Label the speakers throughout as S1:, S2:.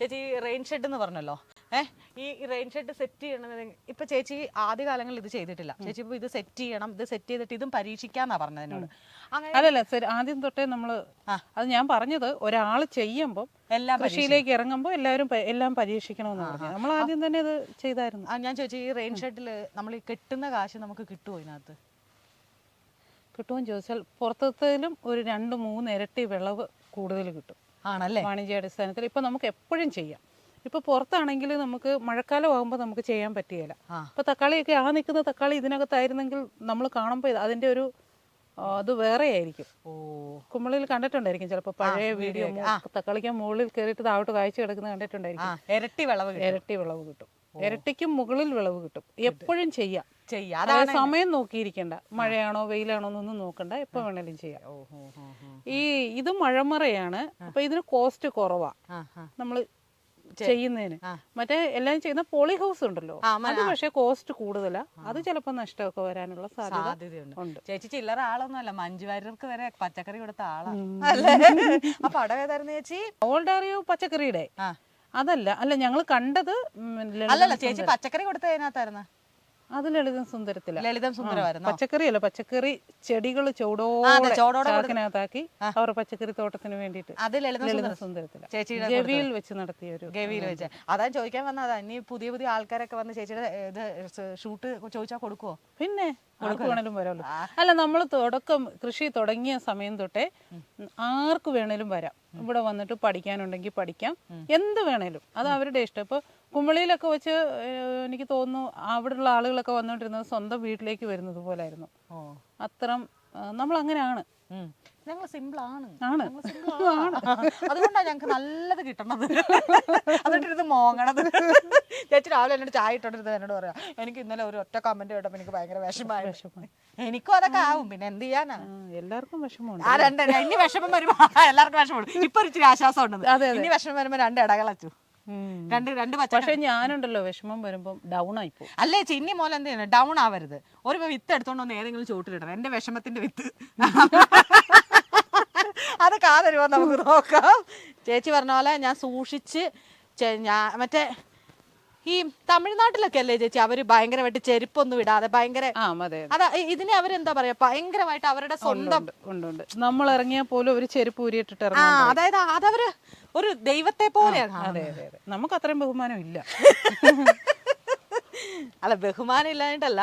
S1: ചേച്ചി rain shed എന്ന് പറഞ്ഞല്ലോ? ഏഹ് ഈ റെയിൻ ഷെഡ് സെറ്റ് ചെയ്യണമെന്ന് ഇപ്പൊ ചേച്ചി ആദ്യ കാലങ്ങളിൽ ഇത് ചെയ്തിട്ടില്ല. ചേച്ചി ഇപ്പൊ ഇത് സെറ്റ് ചെയ്യണം ഇത് സെറ്റ് ചെയ്തിട്ട് ഇതും പരീക്ഷിക്കാന്നാ പറഞ്ഞതിനോട്. അങ്ങനെ
S2: അല്ലല്ല ശരി ആദ്യം തൊട്ടേ നമ്മൾ അത് ഞാൻ പറഞ്ഞത് ഒരാൾ ചെയ്യുമ്പോൾ
S1: എല്ലാം
S2: കൃഷിയിലേക്ക് ഇറങ്ങുമ്പോൾ എല്ലാവരും പ- എല്ലാം പരീക്ഷിക്കണമെന്ന് പറഞ്ഞു നമ്മൾ ആദ്യം തന്നെ ഇത് ചെയ്തായിരുന്നു.
S1: ആ, ഞാൻ ചോദിച്ചു ഈ റെയിൻ ഷെഡിൽ നമ്മൾ ഈ കെട്ടുന്ന കാശ് നമുക്ക് കിട്ടുമോ ഇതിനകത്ത്?
S2: കിട്ടുമെന്ന് ചോദിച്ചാൽ പുറത്തേലും ഒരു രണ്ട് മൂന്ന് ഇരട്ടി വിളവ് കൂടുതൽ കിട്ടും.
S1: ആണല്ലേ?
S2: വാണിജ്യാടിസ്ഥാനത്തിൽ ഇപ്പൊ നമുക്ക് എപ്പോഴും ചെയ്യാം. ഇപ്പൊ പുറത്താണെങ്കിൽ നമുക്ക് മഴക്കാലം ആകുമ്പോൾ നമുക്ക് ചെയ്യാൻ പറ്റുകയില്ല.
S1: ഇപ്പോൾ
S2: ഇപ്പൊ തക്കാളിയൊക്കെ ആ നിൽക്കുന്ന തക്കാളി ഇതിനകത്തായിരുന്നെങ്കിൽ നമ്മൾ കാണുമ്പോൾ അതിന്റെ ഒരു അത് വേറെ ആയിരിക്കും
S1: ഓ.
S2: കുമ്പളിൽ കണ്ടിട്ടുണ്ടായിരിക്കും ചിലപ്പോൾ പഴയ വീഡിയോ തക്കാളിക്ക് മുകളിൽ കയറിയിട്ട് താഴോട്ട് കാഴ്ച കിടക്കുന്നത് കണ്ടിട്ടുണ്ടായിരിക്കും.
S1: ഇരട്ടി വിളവ്
S2: ഇരട്ടി വിളവ് കിട്ടും. ഇരട്ടിക്കും മുകളിൽ വിളവ് കിട്ടും. എപ്പോഴും ചെയ്യാം.
S1: ചെയ്യാം.
S2: അതായത് സമയം നോക്കിയിരിക്കണ്ട. മഴയാണോ വെയിലാണോ എന്നൊന്നും നോക്കണ്ട. എപ്പോ വേണേലും ചെയ്യാം. ഈ ഇത് മഴമറയാണ്. അപ്പൊ ഇതിന് കോസ്റ്റ് കുറവാ. നമ്മൾ ചെയ്യുന്നതിന്. മറ്റേ എല്ലാം ചെയ്യുന്ന പോളി ഹൗസ് ഉണ്ടല്ലോ. അത് പക്ഷേ കോസ്റ്റ് കൂടുതലാ. അത് ചിലപ്പോ നഷ്ടമൊക്കെ വരാനുള്ള സാധ്യത
S1: സാധ്യതയുണ്ട്.
S2: ഉണ്ട്.
S1: ചേച്ചി ചില്ലറ ആളൊന്നും അല്ല മഞ്ജു വാര്യർക്ക് വരെ പച്ചക്കറി കൊടുത്ത ആളാണ് അല്ലേ? ആ പടം ചേച്ചി?
S2: ഓൾഡ് അറിയോ പച്ചക്കറിയുടെ. അതല്ല. അല്ല ഞങ്ങൾ കണ്ടത്
S1: അല്ലല്ല ചേച്ചി പച്ചക്കറി കൊടുത്ത അതിനകത്തായിരുന്നു?
S2: അത് ലളിതം സുന്ദരത്തില.
S1: ലളിതം സുന്ദരമായിരുന്നു.
S2: പച്ചക്കറി അല്ല പച്ചക്കറി ചെടികൾ ചൂടോടെ ചാക്കിനകത്താക്കി അവർ പച്ചക്കറി തോട്ടത്തിന് വേണ്ടിയിട്ട്.
S1: അത് ലളിതം
S2: ലളിതം സുന്ദരത്തില.
S1: ചേച്ചിയുടെ
S2: ഗവിയിൽ വെച്ച് നടത്തിയ ഒരു
S1: ഗവിയിൽ വെച്ച്. അതാ ചോദിക്കാൻ വന്നതാ ഇനി പുതിയ പുതിയ ആൾക്കാരൊക്കെ വന്ന് ചേച്ചിയുടെ ഇത് ഷൂട്ട് ചോദിച്ചാൽ കൊടുക്കുവോ?
S2: പിന്നെ കൊടുക്കുവാണേലും വരാമല്ലോ. അല്ല നമ്മൾ തുടക്കം കൃഷി തുടങ്ങിയ സമയം തൊട്ടേ ആർക്ക് വേണേലും വരാം. ഇവിടെ വന്നിട്ട് പഠിക്കാനുണ്ടെങ്കിൽ പഠിക്കാം. എന്ത് വേണേലും. അത് അവരുടെ ഇഷ്ടം. ഇപ്പോൾ കുമ്പളിയിലൊക്കെ വെച്ച് എനിക്ക് തോന്നുന്നു അവിടെയുള്ള ആളുകളൊക്കെ വന്നുകൊണ്ടിരുന്നത് സ്വന്തം വീട്ടിലേക്ക് വരുന്നത് പോലായിരുന്നു. അത്രം നമ്മൾ അങ്ങനെയാണ്
S1: ഞങ്ങൾ സിമ്പിൾ ആണ്.
S2: ആണ്.
S1: അതുകൊണ്ടാണ് ഞങ്ങൾക്ക് നല്ലത് കിട്ടണത്. ഇത് മോങ്ങണത്. ചേച്ചി രാവിലെ എന്നോട് ചായ ഇട്ടോണ്ടിരുന്നത് എന്നോട് പറയാം എനിക്ക് ഇന്നലെ ഒരു ഒറ്റ കമന്റ് കേട്ടപ്പോൾ എനിക്ക് ഭയങ്കര വിഷമമായി
S2: വിഷമം.
S1: എനിക്കും അതൊക്കെ ആവും. പിന്നെ എന്ത് ചെയ്യാനാ?
S2: എല്ലാവർക്കും വിഷമമുണ്ട്.
S1: ആ രണ്ട് ഇനി വിഷമം വരുമ്പോ എല്ലാവർക്കും വിഷമമുണ്ട്. ഇപ്പൊ ഒരു ഇച്ചിരി ആശ്വാസം
S2: ഉണ്ട്
S1: ഇനി വിഷമം വരുമ്പോ രണ്ട് ഇടകളച്ചു. രണ്ട് രണ്ട് പച്ച
S2: പക്ഷെ ഞാനുണ്ടല്ലോ വിഷമം വരുമ്പോൾ ഡൗൺ ആയിപ്പോ
S1: അല്ലേ ചിന്നി മോലെ എന്ത് ചെയ്യണം? ഡൗൺ ആവരുത്. ഒരു വിത്ത് എടുത്തോണ്ട് വന്ന് ഏതെങ്കിലും ചോട്ടിലിടണം. എന്റെ വിഷമത്തിന്റെ വിത്ത്. അത് കാതരുമോ നമുക്ക് നോക്കാം. ചേച്ചി പറഞ്ഞ പോലെ ഞാൻ സൂക്ഷിച്ച് ചെ- ഞാൻ മറ്റേ ഈ തമിഴ്നാട്ടിലൊക്കെ അല്ലേ ചേച്ചി? അവർ ഭയങ്കരമായിട്ട് ചെരുപ്പൊന്നും ഇടാതെ ഭയങ്കര
S2: ആ അതെ.
S1: അതാ ഇ- ഇതിനെ അവരെന്താ പറയാ? ഭയങ്കരമായിട്ട് അവരുടെ സ്വന്തം
S2: ഉണ്ട് ഉണ്ട് ഉണ്ട്. നമ്മൾ ഇറങ്ങിയാൽ പോലും ഒരു ചെരുപ്പ് ഊരിയിട്ടിട്ട്
S1: ആ അതായത് അതവര് ഒരു ദൈവത്തെ പോലെയാണ്.
S2: അതെ അതെ അതെ. നമുക്ക് അത്രയും ബഹുമാനം ഇല്ല.
S1: അല്ല ബഹുമാനം ഇല്ലായിട്ടല്ല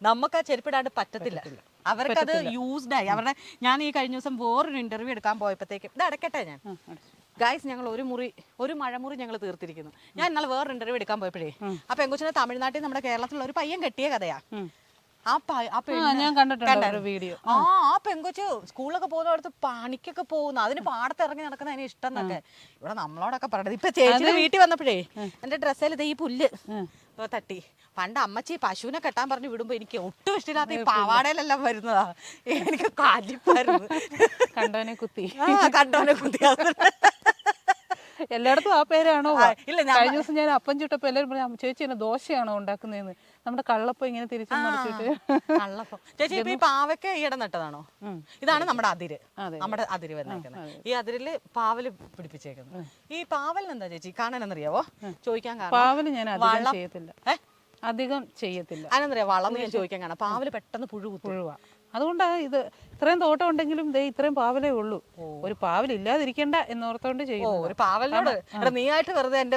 S1: നമുക്ക് ആ ചെരുപ്പിടാണ്ട് പറ്റത്തില്ല. അവർക്കത് യൂസ്ഡ് ആയി. അവരുടെ ഞാൻ ഈ കഴിഞ്ഞ ദിവസം വേറൊരു ഇന്റർവ്യൂ എടുക്കാൻ പോയപ്പോഴത്തേക്കും. ഇത് അടക്കട്ടെ ഞാൻ. ഗായ്സ് ഞങ്ങൾ ഒരു മുറി ഒരു മഴമുറി ഞങ്ങൾ തീർത്തിരിക്കുന്നു. ഞാൻ ഇന്നലെ വേറൊരു ഇന്റർവ്യൂ എടുക്കാൻ പോയപ്പോഴേ ആ പെങ്കൊച്ചിനെ തമിഴ്നാട്ടിൽ നമ്മുടെ കേരളത്തിലുള്ള ഒരു പയ്യൻ കെട്ടിയ കഥയാ. ആ
S2: ഞാൻ കണ്ടിട്ടുണ്ട് വീഡിയോ
S1: ആ ആ പെങ്കൊച്ച് സ്കൂളിലൊക്കെ പോകുന്ന അടുത്ത് പണിക്കൊക്കെ പോകുന്നു. അതിന് പാടത്ത് ഇറങ്ങി നടക്കുന്ന അതിന് ഇഷ്ടം എന്നൊക്കെ. ഇവിടെ നമ്മളോടൊക്കെ പറയണത്. ഇപ്പൊ ചേച്ചി വീട്ടിൽ വന്നപ്പോഴേ എന്റെ ഡ്രസ്സിൽ ഇത് ഈ പുല്ല്. തട്ടി. പണ്ട് അമ്മച്ചി പശുവിനെ കെട്ടാൻ പറഞ്ഞു വിടുമ്പോ എനിക്ക് ഒട്ടും ഇഷ്ടമില്ലാത്ത ഈ പാവാടയിലെല്ലാം വരുന്നതാ. എനിക്ക് കാലിപ്പായിരുന്നു.
S2: കണ്ടോനെ കുത്തി.
S1: ആ കണ്ടോനെ കുത്തിയാ
S2: എല്ലായിടത്തും ആ പേരാണോ?
S1: ഇല്ല,
S2: കഴിഞ്ഞ ദിവസം ഞാൻ അപ്പം ചുട്ടപ്പോ എല്ലാരും പറഞ്ഞു "അമ്മ, ചേച്ചി എന്നെ ദോശയാണോ ഉണ്ടാക്കുന്നതെന്ന്? നമ്മുടെ കള്ളപ്പം ഇങ്ങനെ തിരിച്ചു
S1: കള്ളപ്പം. ചേച്ചി ഇപ്പൊ ഈ പാവയ്ക്ക ഈയിടെ നട്ടതാണോ? ഇതാണ് നമ്മുടെ അതിര്. നമ്മുടെ അതിര് വന്നേക്കുന്നത്. ഈ അതിരിൽ പാവൽ പിടിപ്പിച്ചേക്കുന്നത്. ഈ പാവലിന് എന്താ ചേച്ചി? കാണാനെന്നറിയാവോ? ചോദിക്കാൻ
S2: പാവൽ ഞാൻ അധികം ചെയ്യത്തില്ല? അധികം ചെയ്യത്തില്ല.
S1: അതിനെന്നറിയാ വളം ഞാൻ ചോദിക്കാൻ കാണാം പാവൽ പെട്ടെന്ന് പുഴു
S2: പുഴുവ. അതുകൊണ്ടാണ് ഇത് ഇത്രയും തോട്ടം ഉണ്ടെങ്കിലും ദേ ഇത്രയും പാവലേ ഉള്ളൂ. ഒരു പാവൽ ഇല്ലാതിരിക്കണ്ട എന്നോർത്തോണ്ട്
S1: ചെയ്യും
S2: ചെയ്യുന്നു
S1: ഒരു പാവലിനോട് നീ ആയിട്ട് വെറുതെ എന്റെ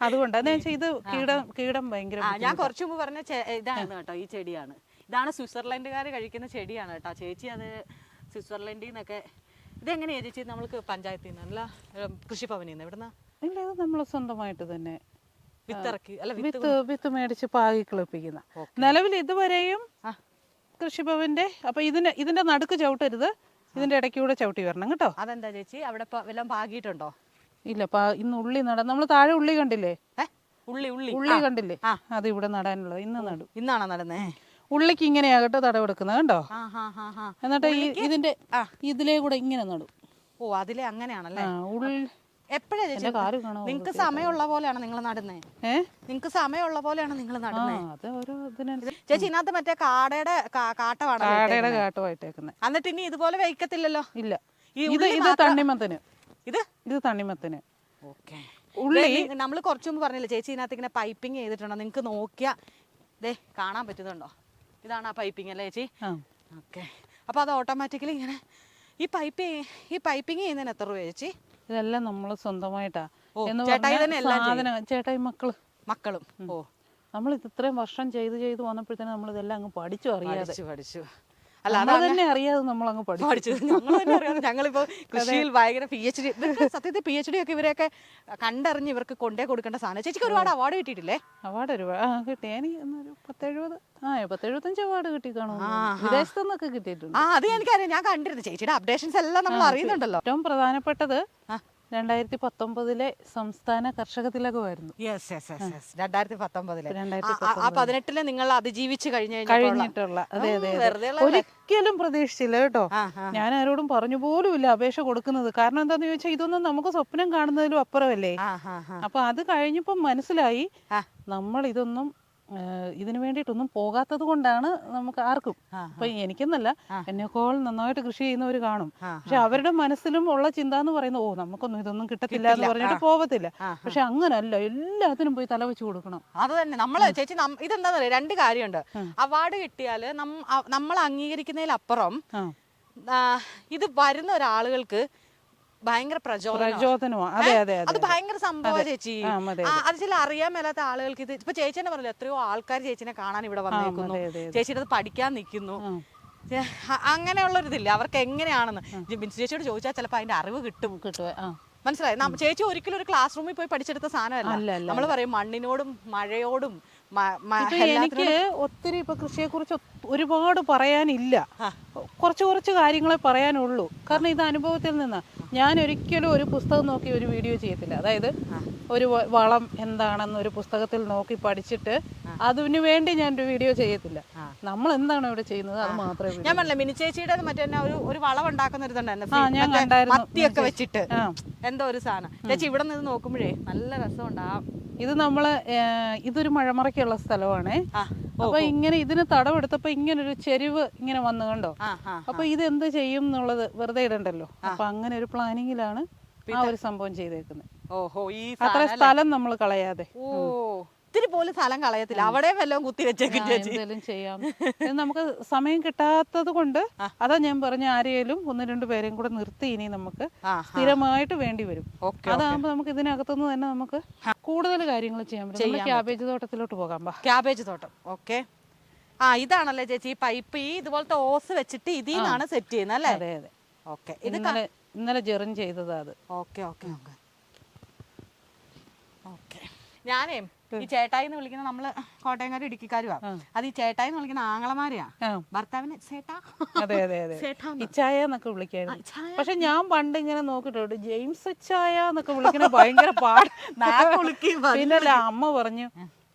S2: അതുകൊണ്ട്. അതെന്ന് വെച്ചാൽ ഇത് കീടം കീടം ഭയങ്കര
S1: ഞാൻ കുറച്ചു മുമ്പ് പറഞ്ഞ ഇതാണ് കേട്ടോ ഈ ചെടിയാണ്. ഇതാണ് സ്വിറ്റ്സർലൻഡുകാർ കഴിക്കുന്ന ചെടിയാണ് കേട്ടോ. ചേച്ചി അത് സ്വിറ്റ്സർലൻഡിൽ നിന്നൊക്കെ ഇതെങ്ങനെയാ ചേച്ചി നമ്മൾക്ക് പഞ്ചായത്തിൽ നിന്ന് അല്ല ഉം, കൃഷിഭവനിൽ നിന്ന് ഇവിടുന്ന്
S2: ഇല്ല നമ്മൾ സ്വന്തമായിട്ട് തന്നെ
S1: വിത്തിറക്കി അല്ല വിത്ത്
S2: വിത്ത് മേടിച്ച് പാകി കിളിപ്പിക്കുന്ന. നിലവിൽ ഇതുവരെയും. കൃഷിഭവന്റെ അപ്പൊ ഇതിന് ഇതിന്റെ നടുക്ക് ചവിട്ടരുത്. ഇതിന്റെ ഇടയ്ക്കൂടെ ചവിട്ടി വരണം കേട്ടോ.
S1: അതെന്താ ചേച്ചി? അവിടെ ഇപ്പൊ വല്ലതും പാകിയിട്ടുണ്ടോ?
S2: ഇല്ല പാ ഇന്ന് ഉള്ളി നടാൻ നമ്മൾ താഴെ ഉള്ളി കണ്ടില്ലേ?
S1: ഉള്ളി ഉള്ളി.
S2: ഉള്ളി കണ്ടില്ലേ. അത് ഇവിടെ നടാനുള്ളത്. ഇന്ന് നടും.
S1: ഇന്നാണോ നടന്നേ?
S2: ഉള്ളിക്ക് ഇങ്ങനെയാകട്ടെ തടവെടുക്കുന്നത് കണ്ടോ എന്നിട്ട് ഈ ഇതിന്റെ. ഇതിലേ കൂടെ ഇങ്ങനെ നടും.
S1: ഓ അതിലെ അങ്ങനെയാണല്ലേ?
S2: ഉള്ളി
S1: എപ്പോഴാ നിങ്ങക്ക് സമയമുള്ള പോലെയാണ് നിങ്ങൾ നടുന്നേ? നിങ്ങൾക്ക് സമയമുള്ള പോലെയാണ് നിങ്ങൾ നടുന്നേ? ചേച്ചി ഇതിനകത്ത് മറ്റേ കാടയുടെ കാട്ടമാണ്
S2: കാടയുടെ. കാട്ടമായിട്ടേക്കുന്നത്
S1: എന്നിട്ട് ഇനി ഇതുപോലെ വയ്ക്കത്തില്ലല്ലോ?
S2: ഇല്ല. ഇത് ഇത് തണ്ണിമത്തന്.
S1: ഇത്?
S2: ഇത് തണ്ണിമത്തന്.
S1: ഓക്കെ.
S2: ഉള്ളി
S1: നമ്മൾ കുറച്ചു മുമ്പ് പറഞ്ഞില്ലേ ചേച്ചി ഇതിനകത്ത് ഇങ്ങനെ പൈപ്പിംഗ് ചെയ്തിട്ടുണ്ടോ? നിങ്ങൾക്ക് നോക്കിയാ ദേ കാണാൻ പറ്റുന്നുണ്ടോ? ഇതാണ് ആ പൈപ്പിംഗ് അല്ലേ ചേച്ചി? ഓക്കെ. അപ്പോൾ അത് ഓട്ടോമാറ്റിക്കലി ഇങ്ങനെ ഈ പൈപ്പ് ഈ പൈപ്പിംഗ് ചെയ്യുന്നതിന് എത്ര രൂപ ചേച്ചി?
S2: ഇതെല്ലാം നമ്മൾ
S1: സ്വന്തമായിട്ടാണ്
S2: എന്ന്
S1: ചേട്ടായി
S2: പറഞ്ഞാൽ
S1: തന്നെ എല്ലാം
S2: സാധനം ചേട്ടായി മക്കൾ.
S1: മക്കളും. ഓ.
S2: നമ്മൾ ഇത് ഇത്രയും വർഷം ചെയ്ത് ചെയ്ത് വന്നപ്പോഴത്തേനും നമ്മൾ ഇതെല്ലാം അങ്ങ് പഠിച്ചു അറിയാതെ.
S1: പഠിച്ചു. അല്ല
S2: തന്നെ അറിയാതെ നമ്മൾ അങ്ങ് പഠിച്ചു.
S1: പഠിച്ചത്. ഞങ്ങൾ തന്നെ അറിയാം ഞങ്ങളിപ്പോ കൃഷിയിൽ ഭയങ്കര പി എച്ച് ഡി സത്യത്തിൽ പി എച്ച് ഡി ഒക്കെ ഇവരെയൊക്കെ കണ്ടറിഞ്ഞ് ഇവർക്ക് കൊണ്ടേ കൊടുക്കേണ്ട സാധനം. ചേച്ചിക്ക് ഒരുപാട് അവാർഡ് കിട്ടിയിട്ടില്ലേ?
S2: അവാർഡ് ഒരുപാട് ആ കിട്ടി. എനിക്ക് പത്തെഴുപത് ആ പത്തെഴുപത്തഞ്ച് അവാർഡ് കിട്ടി കാണും വിദേശത്തു നിന്നൊക്കെ കിട്ടിയിട്ടുണ്ട്.
S1: ആ അത് എനിക്കറിയാം. ഞാൻ കണ്ടിരുന്നു. ചേച്ചിയുടെ അപ്ഡേഷൻസ് എല്ലാം നമ്മൾ അറിയുന്നുണ്ടല്ലോ.
S2: ഏറ്റവും പ്രധാനപ്പെട്ടത്. രണ്ടായിരത്തി പത്തൊമ്പതിലെ സംസ്ഥാന കർഷക തിലകമായിരുന്നു.
S1: യെസ് യെസ് യെസ് യെസ് രണ്ടായിരത്തി പത്തൊമ്പതിലെ ആ പതിനെട്ടിൽ നിങ്ങൾ അതിജീവിച്ച് കഴിഞ്ഞ
S2: കഴിഞ്ഞിട്ടുള്ള. അതെ അതെ ഒരിക്കലും പ്രതീക്ഷിച്ചില്ല കേട്ടോ. ഞാൻ ആരോടും പറഞ്ഞു പോലും ഇല്ല അപേക്ഷ കൊടുക്കുന്നത്. കാരണം എന്താന്ന് ചോദിച്ചാൽ ഇതൊന്നും നമുക്ക് സ്വപ്നം കാണുന്നതിലും അപ്പുറമല്ലേ? അപ്പൊ അത് കഴിഞ്ഞപ്പം മനസ്സിലായി നമ്മൾ ഇതൊന്നും ഇതിനു വേണ്ടിയിട്ടൊന്നും പോകാത്തത് കൊണ്ടാണ് നമുക്ക് ആർക്കും. അപ്പൊ എനിക്കെന്നല്ല എന്നെക്കോൾ നന്നായിട്ട് കൃഷി ചെയ്യുന്നവർ കാണും. പക്ഷെ അവരുടെ മനസ്സിലും ഉള്ള ചിന്ത എന്ന് പറയുന്നത് ഓ നമുക്കൊന്നും ഇതൊന്നും കിട്ടത്തില്ല എന്ന് പറഞ്ഞിട്ട് പോകത്തില്ല. പക്ഷെ അങ്ങനല്ല എല്ലാത്തിനും പോയി തല വെച്ച് കൊടുക്കണം.
S1: അത് തന്നെ. നമ്മൾ ചേച്ചി ഇതെന്താ പറയാ രണ്ട് കാര്യമുണ്ട്. അവാർഡ് കിട്ടിയാൽ നമ്മൾ അംഗീകരിക്കുന്നതിലപ്പുറം ഇത് വരുന്ന ഒരാളുകൾക്ക് ഭയങ്കര പ്രചോദനം
S2: അതെ അതെ
S1: അത് ഭയങ്കര സംഭവം ചേച്ചി.
S2: അതെ,
S1: ചില അറിയാൻ മേലാത്ത ആളുകൾക്ക് ഇത് ഇപ്പൊ ചേച്ചി തന്നെ പറഞ്ഞല്ലോ എത്രയോ ആൾക്കാർ ചേച്ചിനെ കാണാൻ ഇവിടെ വന്നേക്കുന്നു. ചേച്ചിയുടെ അത് പഠിക്കാൻ നിൽക്കുന്നു. അങ്ങനെയുള്ളൊരിതില്ല. അവർക്ക് എങ്ങനെയാണെന്ന് ജി- ചേച്ചിയോട് ചോദിച്ചാൽ ചിലപ്പോൾ അതിന്റെ അറിവ് കിട്ടും.
S2: കിട്ടുക ആ.
S1: മനസ്സിലായി? ചേച്ചി ഒരിക്കലും ഒരു ക്ലാസ് റൂമിൽ പോയി പഠിച്ചെടുത്ത സാധനമല്ല. നമ്മൾ പറയും മണ്ണിനോടും മഴയോടും
S2: എനിക്ക് ഒത്തിരി ഇപ്പൊ കൃഷിയെ കുറിച്ച് ഒരുപാട് പറയാനില്ല. കുറച്ച് കുറച്ച് കാര്യങ്ങളെ പറയാനുള്ളൂ. കാരണം ഇത് അനുഭവത്തിൽ നിന്ന് ഞാൻ ഒരിക്കലും ഒരു പുസ്തകം നോക്കി ഒരു വീഡിയോ ചെയ്യത്തില്ല. അതായത് ഒരു വളം എന്താണെന്ന് ഒരു പുസ്തകത്തിൽ നോക്കി പഠിച്ചിട്ട് അതിനു വേണ്ടി ഞാൻ ഒരു വീഡിയോ ചെയ്യത്തില്ല. നമ്മൾ എന്താണ് ഇവിടെ ചെയ്യുന്നത്? അത് മാത്രമേ
S1: ഞാൻ പറഞ്ഞില്ല മിനി ചേച്ചിയുടെ മറ്റേ ഒരു ഒരു വളം ഉണ്ടാക്കുന്ന ഒരു
S2: ഞാൻ കണ്ടായിരുന്നു.
S1: വെച്ചിട്ട്. എന്തോ ഒരു സാധനം. ചേച്ചി ഇവിടെ നിന്ന് നോക്കുമ്പോഴേ നല്ല രസമുണ്ട്. ആ
S2: ഇത് നമ്മൾ ഇതൊരു മഴമറയ്ക്കുള്ള സ്ഥലമാണേ. അപ്പൊ ഇങ്ങനെ ഇതിന് തടവെടുത്തപ്പോ ഇങ്ങനെ ഒരു ചെരുവ് ഇങ്ങനെ വന്നു കണ്ടോ? അപ്പൊ ഇത് എന്ത് ചെയ്യും എന്നുള്ളത് വെറുതെ ഇടണ്ടല്ലോ. അപ്പൊ അങ്ങനെ ഒരു പ്ലാനിങ്ങിലാണ് ആ ഒരു സംഭവം ചെയ്തേക്കുന്നത്.
S1: ഓഹോ ഈ
S2: അത്ര സ്ഥലം നമ്മൾ കളയാതെ.
S1: ഓ ഇത്തിരി പോലും സ്ഥലം കളയത്തില്ല. അവിടെ വല്ലതും കുത്തി വെച്ചേക്കും
S2: ചെയ്യാം. നമുക്ക് സമയം കിട്ടാത്തത് കൊണ്ട് അതാ ഞാൻ പറഞ്ഞ ആരെയും ഒന്ന് രണ്ടു പേരെയും കൂടെ നിർത്തി ഇനി നമുക്ക് സ്ഥിരമായിട്ട് വേണ്ടി വരും. അതാകുമ്പോ നമുക്ക് ഇതിനകത്തുനിന്ന് തന്നെ നമുക്ക് കൂടുതൽ കാര്യങ്ങൾ ചെയ്യാൻ പറ്റും. ക്യാബേജ് തോട്ടത്തിലോട്ട് പോകാം
S1: ക്യാബേജ് തോട്ടം. ഓക്കെ. ആ ഇതാണല്ലേ ചേച്ചി ഈ പൈപ്പ് ഈ ഇതുപോലത്തെ ഓസ് വെച്ചിട്ട് ഇതിൽ നിന്നാണ് സെറ്റ് ചെയ്യുന്നത് അല്ലേ?
S2: അതെ അതെ.
S1: ഓക്കെ.
S2: ഇന്നലെ ഇന്നലെ ജെറിൻ ചെയ്തതാ അത്.
S1: Okay okay okay. ഓക്കെ. ഞാനേ ഈ ചേട്ടായി എന്ന് വിളിക്കുന്ന നമ്മൾ കോട്ടയംകാരും ഇടുക്കിക്കാരുവാ. അത് ഈ ചേട്ടായി എന്ന് വിളിക്കുന്ന ആങ്ങളമാരെയാ. ഭർത്താവിന് ചേട്ടാ
S2: അതെ അതെ അതെ.
S1: ചേട്ടാ
S2: ഇച്ചായ എന്നൊക്കെ വിളിക്കായിരുന്നു. പക്ഷെ ഞാൻ പണ്ട് ഇങ്ങനെ നോക്കിട്ടുണ്ട് ജെയിംസ് ഇച്ചായ എന്നൊക്കെ വിളിക്കണ ഭയങ്കര പാട്. പിന്നെ അമ്മ പറഞ്ഞു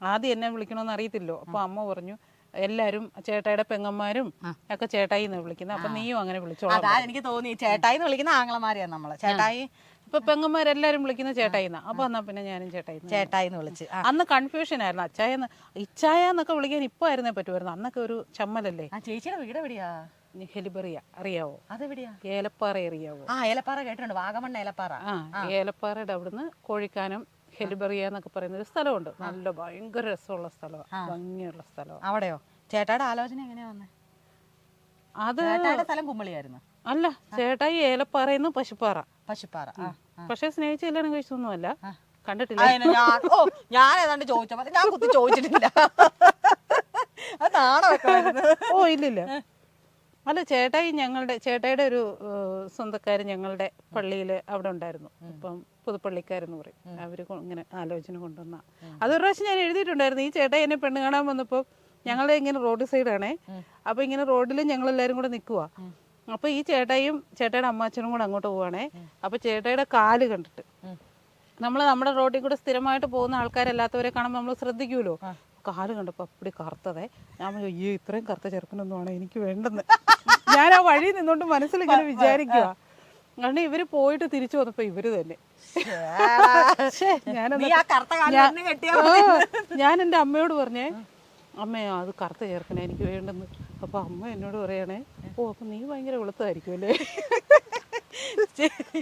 S2: ആദ്യം എന്നെ വിളിക്കണമെന്ന് അറിയത്തില്ലോ. അപ്പൊ അമ്മ പറഞ്ഞു എല്ലാരും ചേട്ടായിയുടെ പെങ്ങന്മാരും ഒക്കെ ചേട്ടായി എന്ന് വിളിക്കുന്നത് അപ്പൊ നീയും അങ്ങനെ വിളിച്ചോളാം.
S1: അതാ എനിക്ക് തോന്നി. ചേട്ടായി എന്ന് വിളിക്കുന്ന ആങ്ങളമാരെയാ നമ്മൾ. ചേട്ടായി
S2: ഇപ്പൊ പെങ്ങന്മാരെല്ലാരും വിളിക്കുന്ന ചേട്ടായി എന്നാ അപ്പൊ എന്നാ പിന്നെ ഞാനും ചേട്ടായി
S1: ചേട്ടായി വിളിച്ച്.
S2: അന്ന് കൺഫ്യൂഷൻ ആയിരുന്നു. അച്ചായ ഇച്ചായ എന്നൊക്കെ വിളിക്കാൻ ഇപ്പൊ ആയിരുന്നേ പറ്റുമായിരുന്നു. അന്നൊക്കെ ഒരു ചമ്മലല്ലേ?
S1: ചേച്ചിയുടെ വീട് എവിടെയാ?
S2: ഹെലിബറിയ. അറിയാവോ?
S1: അതെവിടെയാ?
S2: ഏലപ്പാറ അറിയാവോ?
S1: ആ ഏലപ്പാറ കേട്ടിട്ടുണ്ട്. വാഗമണ്ണ ഏലപ്പാറ.
S2: ആ. ഏലപ്പാറയുടെ അവിടുന്ന് കോഴിക്കാനം ഹെലിബറിയ എന്നൊക്കെ പറയുന്ന ഒരു സ്ഥലമുണ്ട്. നല്ല ഭയങ്കര രസമുള്ള സ്ഥലമാണ് ഭംഗിയുള്ള സ്ഥലമാണ്
S1: അവിടെയോ? ചേട്ടായുടെ ആലോചന എങ്ങനെയാ വന്നേ?
S2: അത്
S1: സ്ഥലം കുമ്പളിയായിരുന്നു.
S2: അല്ല ചേട്ടായി ഏലപ്പാറയെന്ന് പശുപ്പാറ.
S1: പശുപ്പാറ.
S2: പക്ഷെ സ്നേഹിച്ച് കല്യാണം കഴിച്ചൊന്നുമല്ല. കണ്ടിട്ടില്ല.
S1: ഞാൻ ഏതാണ്ട് ചോദിച്ചപ്പോ ഞാൻ കുത്തി ചോദിച്ചിട്ടില്ല. അത് നാണം വെക്കമായിരുന്നു
S2: ഓ ഇല്ലില്ല. അല്ല ചേട്ടായി ഞങ്ങളുടെ ചേട്ടായിയുടെ ഒരു സ്വന്തക്കാർ സ്വന്തക്കാര് ഞങ്ങളുടെ പള്ളിയിൽ അവിടെ ഉണ്ടായിരുന്നു. ഇപ്പം പുതുപ്പള്ളിക്കാരെന്ന് പറയും. അവർ ഇങ്ങനെ ആലോചന കൊണ്ടുവന്ന. അതൊരു പ്രാവശ്യം ഞാൻ എഴുതിയിട്ടുണ്ടായിരുന്നു. ഈ ചേട്ടായി എന്നെ പെണ്ണ് കാണാൻ വന്നപ്പോൾ ഞങ്ങളെ ഇങ്ങനെ റോഡ് സൈഡാണേ. അപ്പൊ ഇങ്ങനെ റോഡിൽ ഞങ്ങൾ എല്ലാവരും കൂടെ നിൽക്കുക അപ്പൊ ഈ ചേട്ടായും ചേട്ടായുടെ അമ്മാച്ചനും കൂടെ അങ്ങോട്ട് പോവാണേ. അപ്പൊ ചേട്ടായിയുടെ കാൽ കണ്ടിട്ട്. നമ്മൾ നമ്മുടെ റോഡിൽ കൂടെ സ്ഥിരമായിട്ട് പോകുന്ന ആൾക്കാരല്ലാത്തവരെ കാണുമ്പോൾ നമ്മൾ ശ്രദ്ധിക്കുമല്ലോ കാൽ കണ്ടപ്പോൾ അപ്പടി കറുത്തതേ. ഞാൻ പറഞ്ഞു, അയ്യോ ഇത്രയും കറുത്ത ചെറുക്കനൊന്നുമാണ് എനിക്ക് വേണ്ടെന്ന്? ഞാൻ ആ വഴി നിന്നോണ്ട് മനസ്സിൽ ഇങ്ങനെ വിചാരിക്കുക കാരണം ഇവർ പോയിട്ട് തിരിച്ചു വന്നപ്പോ ഇവർ തന്നെ. ഞാൻ എന്റെ അമ്മയോട് പറഞ്ഞേ അമ്മേ അത് കറുത്ത ചേർക്കണേ എനിക്ക് വേണ്ടെന്ന്. അപ്പൊ അമ്മ എന്നോട് പറയണേ ഓ അപ്പൊ നീ ഭയങ്കര വെളുത്തായിരിക്കും അല്ലേ?